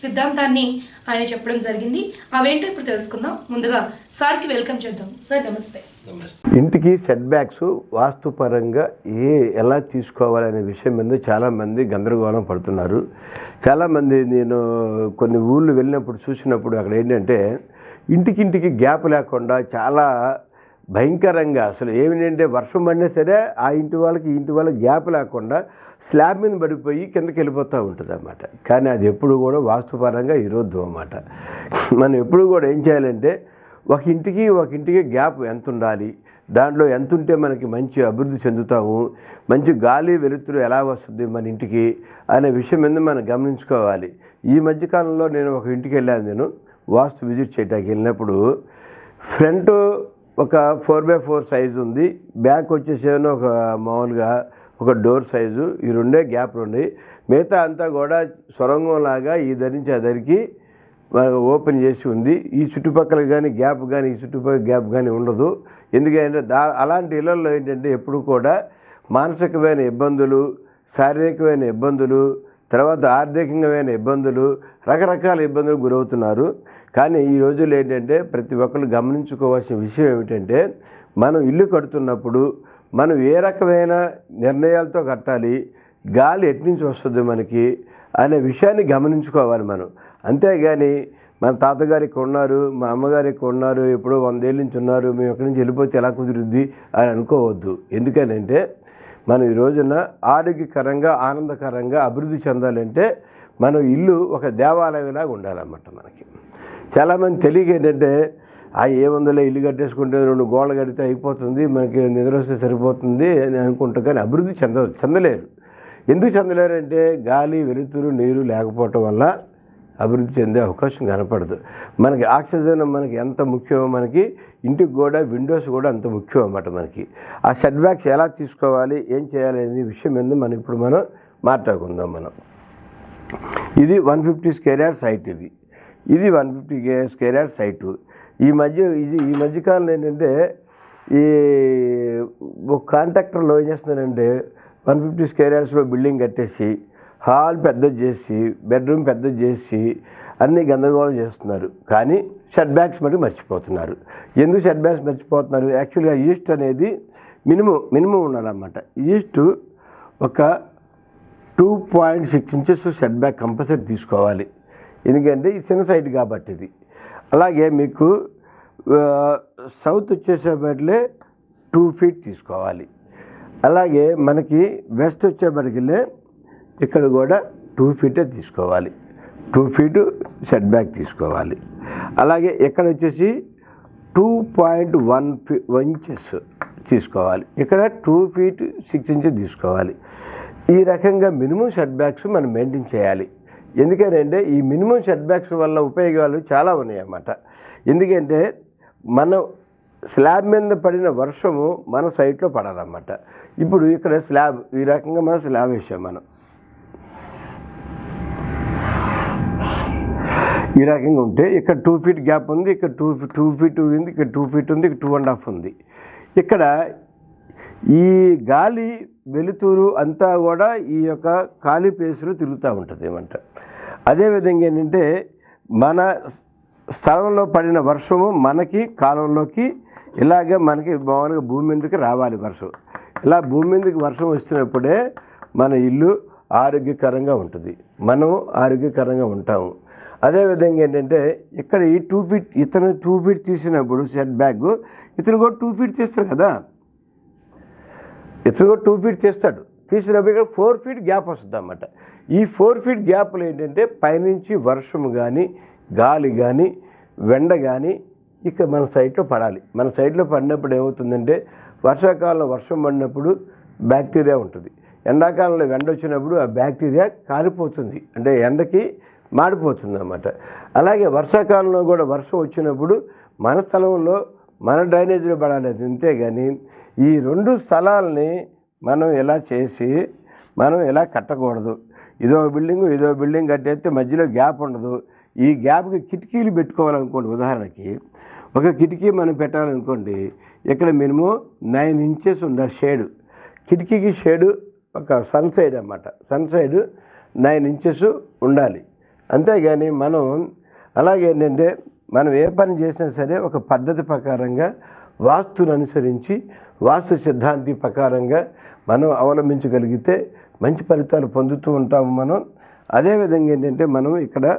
సిద్ధాంతాన్ని ఆయన చెప్పడం జరిగింది. అవేంటో ఇప్పుడు తెలుసుకుందాం. ముందుగా సార్కి వెల్కమ్ చేద్దాం. సార్ నమస్తే. ఇంటికి సెట్ బ్యాక్స్ వాస్తుపరంగా ఏ ఎలా తీసుకోవాలనే విషయం మీద చాలామంది గందరగోళం పడుతున్నారు. చాలామంది నేను కొన్ని ఊళ్ళు వెళ్ళినప్పుడు చూసినప్పుడు అక్కడ ఏంటంటే ఇంటికింటికి గ్యాప్ లేకుండా చాలా భయంకరంగా అసలు ఏమిటంటే వర్షం పడినా సరే ఆ ఇంటి వాళ్ళకి ఇంటి వాళ్ళకి గ్యాప్ లేకుండా స్లాబ్ మీద పడిపోయి కిందకి వెళ్ళిపోతూ ఉంటుంది అన్నమాట కానీ అది ఎప్పుడు కూడా వాస్తుపరంగా ఇరవద్దు అన్నమాట. మనం ఎప్పుడు కూడా ఏం చేయాలంటే ఒక ఇంటికి ఒక ఇంటికి గ్యాప్ ఎంత ఉండాలి దాంట్లో ఎంత ఉంటే మనకి మంచి అభివృద్ధి చెందుతాము మంచి గాలి వెలుతురు ఎలా వస్తుంది మన ఇంటికి అనే విషయం మీద మనం గమనించుకోవాలి. ఈ మధ్యకాలంలో నేను ఒక ఇంటికి వెళ్ళాను నేను వాస్తు విజిట్ చేయడానికి వెళ్ళినప్పుడు. ఫ్రంట్ ఒక ఫోర్ బై ఫోర్ సైజు ఉంది బ్యాక్ వచ్చేసేమో ఒక మామూలుగా ఒక డోర్ సైజు ఈ రెండే గ్యాప్ ఉన్నాయి మిగతా అంతా కూడా సొరంగంలాగా ఈ ధరించి ఆ ధరికి ఓపెన్ చేసి ఉంది. ఈ చుట్టుపక్కల కానీ గ్యాప్ కానీ ఈ చుట్టుపక్కల గ్యాప్ కానీ ఉండదు. ఎందుకంటే దా అలాంటి ఇళ్ళలో ఏంటంటే ఎప్పుడు కూడా మానసికమైన ఇబ్బందులు శారీరకమైన ఇబ్బందులు తర్వాత ఆర్థికమైన ఇబ్బందులు రకరకాల ఇబ్బందులు గురవుతున్నారు. కానీ ఈ రోజుల్లో ఏంటంటే ప్రతి ఒక్కరు గమనించుకోవాల్సిన విషయం ఏమిటంటే మనం ఇల్లు కడుతున్నప్పుడు మనం ఏ రకమైన నిర్ణయాలతో కట్టాలి గాలి ఎట్నుంచి వస్తుంది మనకి అనే విషయాన్ని గమనించుకోవాలి మనం. అంతేగాని మన తాతగారికి ఉన్నారు మా అమ్మగారికి ఉన్నారు ఎప్పుడో వందేళ్ళ నుంచి ఉన్నారు మేము ఎక్కడి నుంచి వెళ్ళిపోతే ఎలా కుదురుద్ది అని అనుకోవద్దు. ఎందుకనంటే మనం ఈ రోజున ఆరోగ్యకరంగా ఆనందకరంగా అభివృద్ధి చెందాలంటే మనం ఇల్లు ఒక దేవాలయంలాగా ఉండాలన్నమాట మనకి. చాలామంది తెలియక ఏంటంటే ఆ ఏముందలే ఇల్లు కట్టేసుకుంటే రెండు గోడలు కడితే అయిపోతుంది మనకి నిద్ర వస్తే సరిపోతుంది అని అనుకుంటా కానీ అభివృద్ధి చెంద చెందలేరు. ఎందుకు చెందలేరంటే గాలి వెలుతురు నీరు లేకపోవటం వల్ల అభివృద్ధి చెందే అవకాశం కనపడదు. మనకి ఆక్సిజన్ మనకి ఎంత ముఖ్యమో మనకి ఇంటికి కూడా విండోస్ కూడా అంత ముఖ్యం అన్నమాట మనకి. ఆ సెట్ బ్యాక్స్ ఎలా తీసుకోవాలి ఏం చేయాలి అనేది విషయం ఏందో మనం ఇప్పుడు మనం మాట్లాడుకుందాం మనం. ఇది one fifty square yard site ఇది. ఇది one fifty square yard site. ఈ మధ్య ఇది ఈ మధ్యకాలంలో ఏంటంటే ఈ ఒక కాంట్రాక్టర్లో ఏం చేస్తున్నారంటే వన్ ఫిఫ్టీ స్క్వేర్ యార్డ్స్లో బిల్డింగ్ కట్టేసి హాల్ పెద్దది చేసి బెడ్రూమ్ పెద్దది చేసి అన్ని గందరగోళం చేస్తున్నారు. కానీ షట్ బ్యాగ్స్ మటుకు మర్చిపోతున్నారు. ఎందుకు షెడ్ బ్యాగ్స్ మర్చిపోతున్నారు? యాక్చువల్గా ఈస్ట్ అనేది మినిమం మినిమం ఉండాలన్నమాట. ఈస్ట్ ఒక two point six inches set back compulsory తీసుకోవాలి. ఎందుకంటే ఈ చిన్న సైట్ కాబట్టి ఇది అలాగే మీకు సౌత్ వచ్చేసేపట్లే టూ ఫీట్ తీసుకోవాలి. అలాగే మనకి వెస్ట్ వచ్చేపటికిలే ఇక్కడ కూడా టూ ఫీటే తీసుకోవాలి. టూ ఫీట్ సెట్ బ్యాక్ తీసుకోవాలి. అలాగే ఇక్కడ వచ్చేసి two point one feet inches తీసుకోవాలి. ఇక్కడ టూ ఫీట్ సిక్స్ ఇంచెస్ తీసుకోవాలి. ఈ రకంగా మినిమం సెట్ బ్యాక్స్ మనం మెయింటైన్ చేయాలి. ఎందుకంటే ఈ మినిమం సెట్ బ్యాక్స్ వల్ల ఉపయోగాలు చాలా ఉన్నాయన్నమాట. ఎందుకంటే మనం స్లాబ్ మీద పడిన వర్షము మన సైట్లో పడాలన్నమాట. ఇప్పుడు ఇక్కడ స్లాబ్ ఈ రకంగా మనం స్లాబ్ వేసాం మనం. ఈ రకంగా ఉంటే ఇక్కడ టూ ఫీట్ గ్యాప్ ఉంది ఇక్కడ టూ టూ ఫీట్ ఉంది ఇక్కడ టూ ఫీట్ ఉంది ఇక్కడ టూ అండ్ హాఫ్ ఉంది. ఇక్కడ ఈ గాలి వెలుతురు అంతా కూడా ఈ యొక్క ఖాళీ ప్లేస్లో తిరుగుతూ ఉంటుంది ఏమంట అదేవిధంగా ఏంటంటే మన స్థలంలో పడిన వర్షము మనకి కాలంలోకి ఇలాగే మనకి మామూలుగా భూమి మీదకి రావాలి వర్షం. ఇలా భూమి మీదకి వర్షం వస్తున్నప్పుడే మన ఇల్లు ఆరోగ్యకరంగా ఉంటుంది. మనం ఆరోగ్యకరంగా ఉంటాము. అదేవిధంగా ఏంటంటే ఇక్కడ ఈ టూ ఫీట్ ఇతను టూ ఫీట్ తీసినప్పుడు సెట్ బ్యాగ్ ఇతను కూడా టూ ఫీట్ తీస్తాడు కదా. ఇతను కూడా టూ ఫీట్ తీస్తాడు. తీసినప్పుడు ఇక్కడ ఫోర్ ఫీట్ గ్యాప్ వస్తుంది అన్నమాట ఈ ఫోర్ ఫీట్ గ్యాప్లో ఏంటంటే పైనుంచి వర్షం కానీ గాలి కానీ వెండ కానీ ఇక మన సైడ్లో పడాలి. మన సైడ్లో పడినప్పుడు ఏమవుతుందంటే వర్షాకాలంలో వర్షం పడినప్పుడు బ్యాక్టీరియా ఉంటుంది. ఎండాకాలంలో ఎండ వచ్చినప్పుడు ఆ బ్యాక్టీరియా కారిపోతుంది. అంటే ఎండకి మాడిపోతుంది అన్నమాట అలాగే వర్షాకాలంలో కూడా వర్షం వచ్చినప్పుడు మన స్థలంలో మన డ్రైనేజీలో పడాలి. అంతే కానీ ఈ రెండు స్థలాల్ని మనం ఎలా చేసి మనం ఎలా కట్టకూడదు? ఇదో బిల్డింగ్ ఇదో బిల్డింగ్ కట్టేస్తే మధ్యలో గ్యాప్ ఉండదు. ఈ గ్యాప్కి కిటికీలు పెట్టుకోవాలనుకోండి ఉదాహరణకి ఒక కిటికీ మనం పెట్టాలనుకోండి ఇక్కడ మినిమం నైన్ ఇంచెస్ ఉండాలి షేడు కిటికీకి షేడు ఒక సన్ సైడ్ అన్నమాట. సన్ సైడ్ నైన్ ఇంచెస్ ఉండాలి. అంతేగాని మనం అలాగే ఏంటంటే మనం ఏ పని చేసినా సరే ఒక పద్ధతి ప్రకారంగా వాస్తును అనుసరించి వాస్తు సిద్ధాంతి ప్రకారంగా మనం అవలంబించగలిగితే మంచి ఫలితాలు పొందుతూ ఉంటాము మనం. అదేవిధంగా ఏంటంటే మనం ఇక్కడ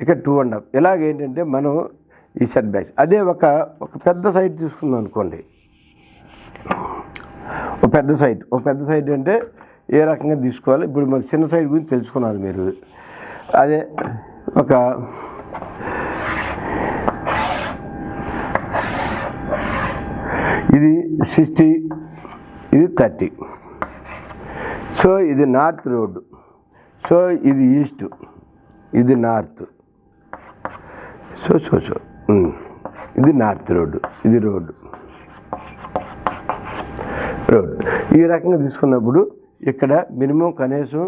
ఇక్కడ టూ అండ్ హాఫ్. ఇలాగేంటంటే మనం ఈ సెట్ బ్యాక్స్ అదే ఒక ఒక పెద్ద సైట్ తీసుకుందాం అనుకోండి. ఒక పెద్ద సైట్. ఒక పెద్ద సైట్ అంటే ఏ రకంగా తీసుకోవాలి? ఇప్పుడు మాకు చిన్న సైట్ గురించి తెలుసుకున్నారు మీరు. అదే ఒక ఇది సిక్స్టీ ఇది థర్టీ. సో ఇది నార్త్ రోడ్డు. సో ఇది ఈస్ట్. ఇది నార్త్. So so so. ఇది నార్త్ రోడ్డు. ఇది రోడ్డు. రోడ్ ఈ రకంగా తీసుకున్నప్పుడు ఇక్కడ మినిమం కనీసం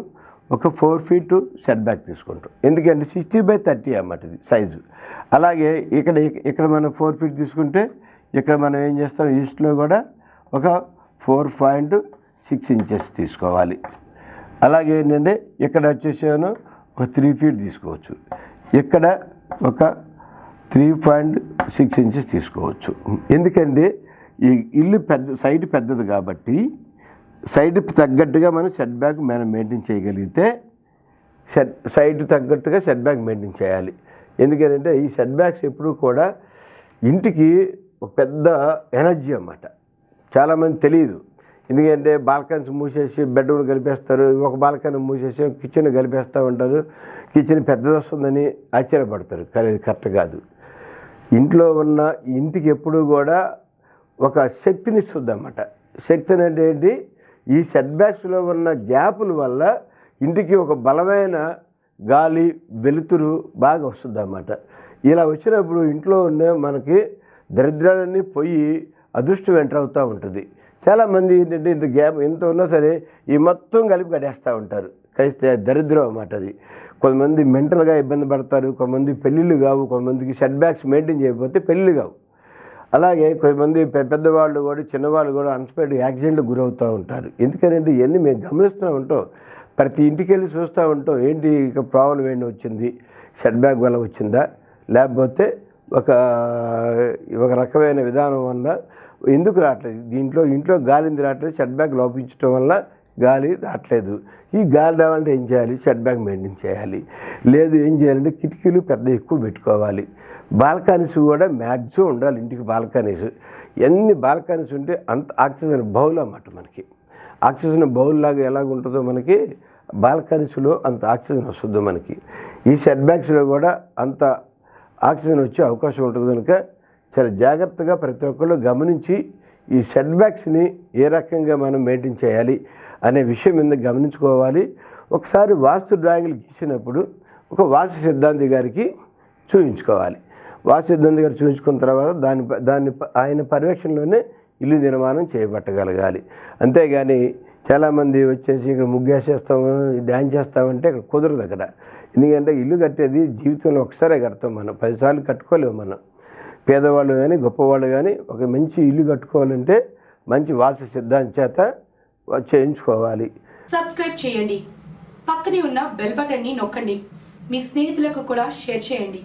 ఒక ఫోర్ ఫీట్ సెట్ బ్యాక్ తీసుకుంటాం. ఎందుకంటే సిక్స్టీ బై థర్టీ అన్నమాట ఇది సైజు. అలాగే ఇక్కడ ఇక్కడ మనం ఫోర్ ఫీట్ తీసుకుంటే ఇక్కడ మనం ఏం చేస్తాం ఈస్ట్లో కూడా ఒక ఫోర్ పాయింట్ సిక్స్ ఇంచెస్ తీసుకోవాలి. అలాగే ఏంటంటే ఇక్కడ వచ్చేసాను ఒక త్రీ ఫీట్ తీసుకోవచ్చు. ఇక్కడ ఒక త్రీ పాయింట్ సిక్స్ ఇంచెస్ తీసుకోవచ్చు. ఎందుకంటే ఈ ఇల్లు పెద్ద సైడ్ పెద్దది కాబట్టి సైడ్ తగ్గట్టుగా మనం సెట్ బ్యాక్ మనం మెయింటైన్ చేయగలిగితే సెట్ సైడ్ తగ్గట్టుగా సెట్ బ్యాక్ మెయింటైన్ చేయాలి. ఎందుకంటే ఈ సెట్ బ్యాక్స్ ఎప్పుడూ కూడా ఇంటికి ఒక పెద్ద ఎనర్జీ అన్నమాట. చాలామంది తెలియదు. ఎందుకంటే బాల్కనీస్ మూసేసి బెడ్రూమ్ కలిపేస్తారు ఒక బాల్కని మూసేసి కిచెన్ కలిపేస్తూ ఉంటారు కిచెన్ పెద్దది వస్తుందని ఆశ్చర్యపడతారు కరెక్ట్ కాదు. ఇంట్లో ఉన్న ఇంటికి ఎప్పుడూ కూడా ఒక శక్తిని ఇస్తుందన్నమాట. శక్తి అంటే ఏంటి? ఈ సెట్బ్యాక్స్లో ఉన్న గ్యాపుల వల్ల ఇంటికి ఒక బలమైన గాలి వెలుతురు బాగా వస్తుందన్నమాట. ఇలా వచ్చినప్పుడు ఇంట్లో ఉన్న మనకి దరిద్రాలన్నీ పోయి అదృష్టం వెంటర్ అవుతూ ఉంటుంది. చాలామంది ఏంటంటే ఇంత గ్యాప్ ఎంత ఉన్నా సరే ఈ మొత్తం కలిపి కట్టేస్తూ ఉంటారు. కలిస్తే దరిద్రం అన్నమాట అది. కొంతమంది మెంటల్గా ఇబ్బంది పడతారు కొంతమంది పెళ్ళిళ్ళు కావు కొంతమందికి సెట్ బ్యాక్స్ మెయింటైన్ చేయకపోతే పెళ్ళిళ్ళు కావు. అలాగే కొంతమంది పెద్దవాళ్ళు కూడా చిన్నవాళ్ళు కూడా అన్స్పెక్ట్ యాక్సిడెంట్లు గురవుతూ ఉంటారు. ఎందుకంటే ఇవన్నీ మేము గమనిస్తూ ఉంటాం. ప్రతి ఇంటికి వెళ్ళి చూస్తూ ఉంటాం ఏంటి ఇక ప్రాబ్లం ఏంటి వచ్చింది సెట్ బ్యాక్ వల్ల వచ్చిందా? లేకపోతే ఒక ఒక రకమైన విధానం వల్ల ఎందుకు రావట్లేదు? దీంట్లో ఇంట్లో గాలింది రావట్లేదు సెట్ బ్యాక్ లోపించడం వల్ల గాలి రావట్లేదు. ఈ గాలి రావాలంటే ఏం చేయాలి? షెడ్ బ్యాక్ మెయింటైన్ చేయాలి. లేదు ఏం చేయాలంటే కిటికీలు పెద్ద ఎక్కువ పెట్టుకోవాలి. బాల్కనీస్ కూడా మ్యాక్సిమం ఉండాలి ఇంటికి బాల్కనీస్ ఎన్ని బాల్కనీస్ ఉంటే అంత ఆక్సిజన్ బౌల్ అన్నమాట మనకి. ఆక్సిజన్ బౌల్ లాగా ఎలాగ ఉంటుందో మనకి బాల్కనీస్లో అంత ఆక్సిజన్ వస్తుందో మనకి. ఈ షెడ్ బ్యాక్స్లో కూడా అంత ఆక్సిజన్ వచ్చే అవకాశం ఉంటుంది కనుక చాలా జాగ్రత్తగా ప్రతి ఒక్కళ్ళు గమనించి ఈ షెడ్ బ్యాక్స్ని ఏ రకంగా మనం మెయింటైన్ చేయాలి? అనే విషయం మీద గమనించుకోవాలి. ఒకసారి వాస్తు డ్రాయింగ్లు గీసినప్పుడు ఒక వాస్తు సిద్ధాంతి గారికి చూపించుకోవాలి. వాస్తు సిద్ధాంతి గారు చూపించుకున్న తర్వాత దాని దాన్ని ఆయన పర్యవేక్షణలోనే ఇల్లు నిర్మాణం చేపట్టగలగాలి అంతేగాని చాలామంది వచ్చేసి ఇక్కడ ముగ్గేసేస్తాము డ్యాన్స్ చేస్తామంటే ఇక్కడ కుదరదు అక్కడ. ఎందుకంటే ఇల్లు కట్టేది జీవితంలో ఒకసారే కడతాం మనం. పదిసార్లు కట్టుకోలేము మనం. పేదవాళ్ళు కానీ గొప్పవాళ్ళు కానీ ఒక మంచి ఇల్లు కట్టుకోవాలంటే మంచి వాసు సిద్ధాంత చేత చేయించుకోవాలి. సబ్స్క్రైబ్ చేయండి. పక్కనే ఉన్న బెల్ బటన్ని నొక్కండి. మీ స్నేహితులకు కూడా షేర్ చేయండి.